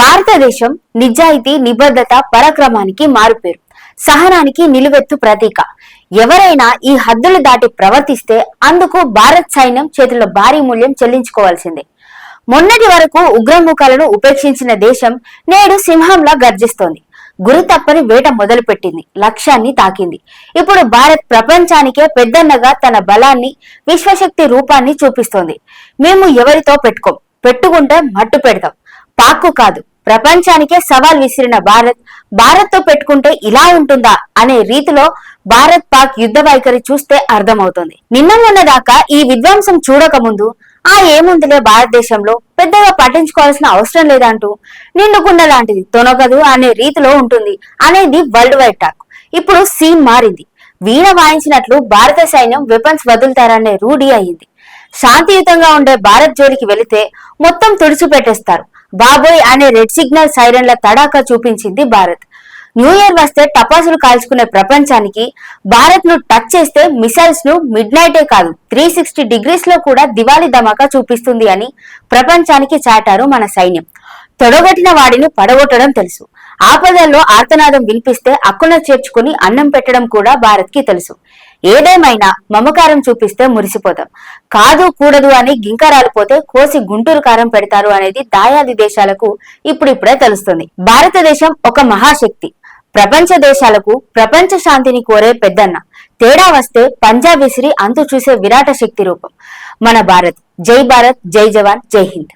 భారతదేశం నిజాయితీ నిబద్ధత పరాక్రమానికి మారుపేరు. సహనానికి నిలువెత్తు ప్రతీక. ఎవరైనా ఈ హద్దులు దాటి ప్రవర్తిస్తే అందుకు భారత్ సైన్యం చేతిలో భారీ మూల్యం చెల్లించుకోవాల్సిందే. మొన్నటి వరకు ఉగ్రముఖాలను ఉపేక్షించిన దేశం నేడు సింహంలా గర్జిస్తోంది. గురి తప్పని వేట మొదలుపెట్టింది. లక్ష్యాన్ని తాకింది. ఇప్పుడు భారత్ ప్రపంచానికే పెద్దన్నగా తన బలాన్ని విశ్వశక్తి రూపాన్ని చూపిస్తోంది. మేము ఎవరితో పెట్టుకోం? పెట్టుకుంటే మట్టు పెడతాం. పాక్కు కాదు. ప్రపంచానికే సవాల్ విసిరిన భారత్ భారత్తో పెట్టుకుంటే ఇలా ఉంటుందా అనే రీతిలో భారత్ పాక్ యుద్ధ వైఖరి చూస్తే అర్థమవుతుంది. నిన్న మొన్న దాకా ఈ విధ్వంసం చూడక ముందు ఆ ఏముందిలే భారతదేశంలో పెద్దగా పట్టించుకోవాల్సిన అవసరం లేదంటూ నిండుకున్న లాంటిది తొనగదు అనే రీతిలో ఉంటుంది అనేది వరల్డ్ వైడ్ టాక్. ఇప్పుడు సీన్ మారింది. వీణ వాయించినట్లు భారత సైన్యం వెపన్స్ వదులుతారనే రూఢి అయింది. శాంతియుతంగా ఉండే భారత్ జోలికి వెళితే మొత్తం తుడిచిపెట్టేస్తారు. బాబోయ్ అనే రెడ్ సిగ్నల్ సైరన్ల తడాకా చూపించింది భారత్. న్యూ ఇయర్ వస్తే టపాసులు కాల్చుకునే ప్రపంచానికి భారత్ను టచ్ చేస్తే మిసైల్స్ను మిడ్ నైటే కాదు త్రీ సిక్స్టీ డిగ్రీస్లో కూడా దివాళీ ధమాకా చూపిస్తుంది అని ప్రపంచానికి చాటారు మన సైన్యం. తొడగొట్టిన వాడిని పడగొట్టడం తెలుసు. ఆపదల్లో ఆర్తనాదం వినిపిస్తే అక్కున చేర్చుకుని అన్నం పెట్టడం కూడా భారత్కి తెలుసు. ఏదేమైనా మమకారం చూపిస్తే మురిసిపోతాం. కాదు కూడదు అని గింకరాలిపోతే కోసి గుంటూరు కారం పెడతారు అనేది దాయాది దేశాలకు ఇప్పుడిప్పుడే తెలుస్తుంది. భారతదేశం ఒక మహాశక్తి. ప్రపంచ దేశాలకు ప్రపంచ శాంతిని కోరే పెద్దన్న. తేడా వస్తే పంజాబ్ విసిరి అంతు చూసే విరాట శక్తి రూపం. మన భారత్. జై భారత్ జై జవాన్ జై హింద్.